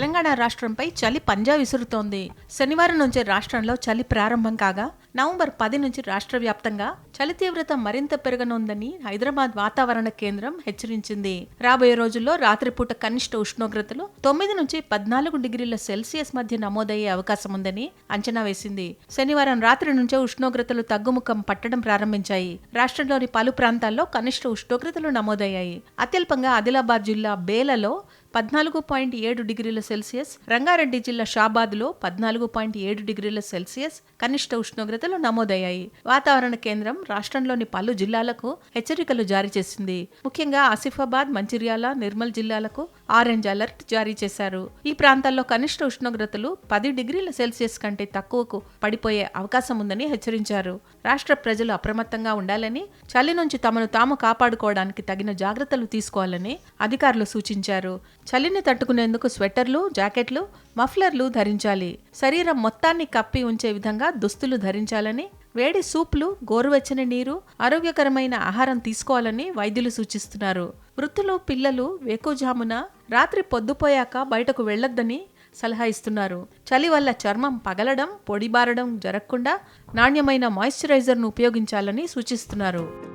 తెలంగాణ రాష్ట్రంపై చలి పంజా విసురుతోంది. శనివారం నుంచి రాష్ట్రంలో చలి ప్రారంభం కాగా నవంబర్ పది నుంచి రాష్ట్ర వ్యాప్తంగా చలి తీవ్రత మరింత పెరగనుందని హైదరాబాద్ వాతావరణ కేంద్రం హెచ్చరించింది. రాబోయే రోజుల్లో రాత్రిపూట కనిష్ట ఉష్ణోగ్రతలు తొమ్మిది నుంచి పద్నాలుగు డిగ్రీల సెల్సియస్ మధ్య నమోదయ్యే అవకాశం ఉందని అంచనా వేసింది. శనివారం రాత్రి నుంచే ఉష్ణోగ్రతలు తగ్గుముఖం పట్టడం ప్రారంభించాయి. రాష్ట్రంలోని పలు ప్రాంతాల్లో కనిష్ట ఉష్ణోగ్రతలు నమోదయ్యాయి. అత్యల్పంగా ఆదిలాబాద్ జిల్లా బేలలో పద్నాలుగు పాయింట్ ఏడు డిగ్రీల సెల్సియస్ రంగారెడ్డి జిల్లా షాబాద్లో పద్నాలుగు పాయింట్ ఏడు డిగ్రీల సెల్సియస్ కనిష్ట ఉష్ణోగ్రతలు నమోదయ్యాయి. వాతావరణ కేంద్రం రాష్ట్రంలోని పలు జిల్లాలకు హెచ్చరికలు జారీ చేసింది. ముఖ్యంగా ఆసిఫాబాద్ మంచిర్యాల నిర్మల్ జిల్లాలకు ఆరెంజ్ అలర్ట్ జారీ చేశారు. ఈ ప్రాంతాల్లో కనిష్ట ఉష్ణోగ్రతలు పది డిగ్రీల సెల్సియస్ కంటే తక్కువకు పడిపోయే అవకాశం ఉందని హెచ్చరించారు. రాష్ట్ర ప్రజలు అప్రమత్తంగా ఉండాలని చలి నుంచి తమను తాము కాపాడుకోవడానికి తగిన జాగ్రత్తలు తీసుకోవాలని అధికారులు సూచించారు. చలిని తట్టుకునేందుకు స్వెటర్లు జాకెట్లు మఫ్లర్లు ధరించాలి. శరీరం మొత్తాన్ని కప్పి ఉంచే విధంగా దుస్తులు ధరించాలని వేడి సూప్లు గోరువెచ్చని నీరు ఆరోగ్యకరమైన ఆహారం తీసుకోవాలని వైద్యులు సూచిస్తున్నారు. వృద్ధులు పిల్లలు వేకుజామున రాత్రి పొద్దుపోయాక బయటకు వెళ్ళొద్దని సలహా ఇస్తున్నారు. చలి వల్ల చర్మం పగలడం పొడిబారడం జరగకుండా నాణ్యమైన మాయిశ్చరైజర్ను ఉపయోగించాలని సూచిస్తున్నారు.